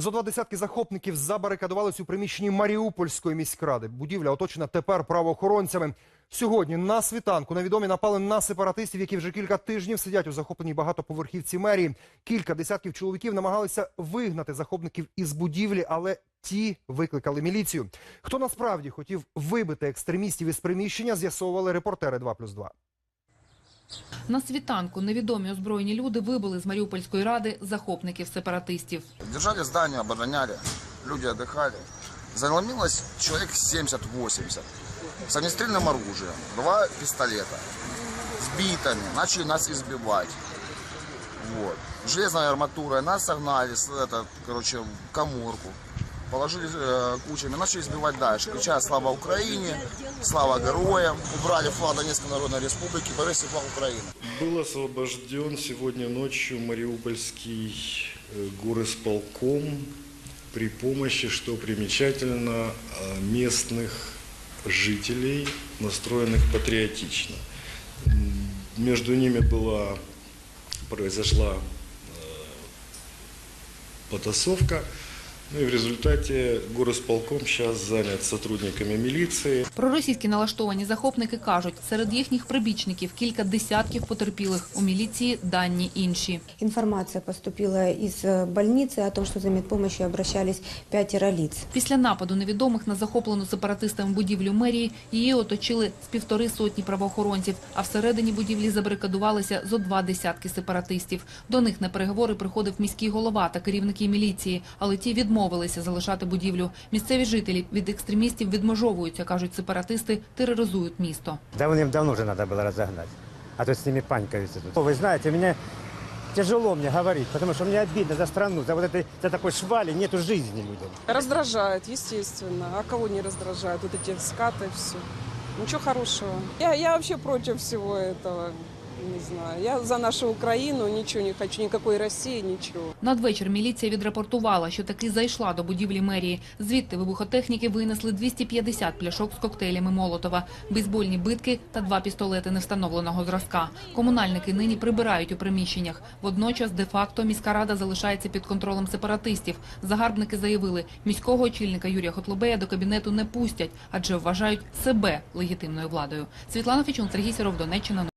Зо два десятки захопників забарикадувались у приміщенні Маріупольської міськради. Будівля оточена тепер правоохоронцями. Сьогодні на світанку невідомі напали на сепаратистів, які вже кілька тижнів сидять у захопленій багатоповерхівці мерії. Кілька десятків чоловіків намагалися вигнати захопників із будівлі, але ті викликали міліцію. Хто насправді хотів вибити екстремістів із приміщення, з'ясовували репортери 2+,2. На світанку невідомі озброєні люди вибили з Маріупольської ради захопників сепаратистів. Держали здание, обороняли, люди отдыхали. Заломилось человек 70-80 с огнестрельным оружием, два пистолета, с битами, начали нас избивать. Вот. Железной арматурой нас согнали, с- это, короче, в коморку. Положили э, кучами, начали избивать дальше, крича «Слава Украине!», «Слава героям!», убрали флаг Донецкой Народной Республики, повесили флаг Украины. Был освобожден сегодня ночью Мариупольский э, горосполком при помощи, что примечательно, э, местных жителей, настроенных патриотично. Между ними была, произошла э, потасовка, ну и в результате горосполком сейчас занят сотрудниками милиции. Проросійські налаштовані захопники кажуть, серед їхніх прибічників кілька десятків потерпілих. У міліції дані інші. Информация поступила из э, больницы о том, что за медпомощью обращались пятеро лиц. Після нападу невідомих на захоплену сепаратистами будівлю мерії її оточили з півтори сотні правоохоронців, а всередині будівлі забарикадувалися зо два десятки сепаратистів. До них на переговори приходив міський голова та керівники міліції, але ті відмовилися залишати будівлю. Місцеві жителі від екстремістів відмежовуються, кажуть сепаратисти, тероризують місто. Давным-давно уже надо было разогнать. А то с ними панькаются тут. Вы знаете, мне тяжело мне говорить, потому что мне обидно за страну, за вот этой, за такой швали нету жизни людям. Раздражает, естественно. А кого не раздражает? Вот эти скаты, все. Ничего хорошего. Я, я вообще против всего этого. Не знаю. Я за нашу Украину ничего не хочу, никакой России, ничего. Надвечір міліція відрапортувала, що таки зайшла до будівлі мерії. Звідти вибухотехніки винесли 250 пляшок з коктейлями Молотова, бейсбольні битки та два пістолети невстановленого зразка. Комунальники нині прибирають у приміщеннях. Водночас, де-факто, міська рада залишається під контролем сепаратистів. Загарбники заявили, міського очільника Юрія Хотлобея до кабінету не пустять, адже вважають себе легітимною владою. Світлана Фічун, Сергій Сіров, Донеччина.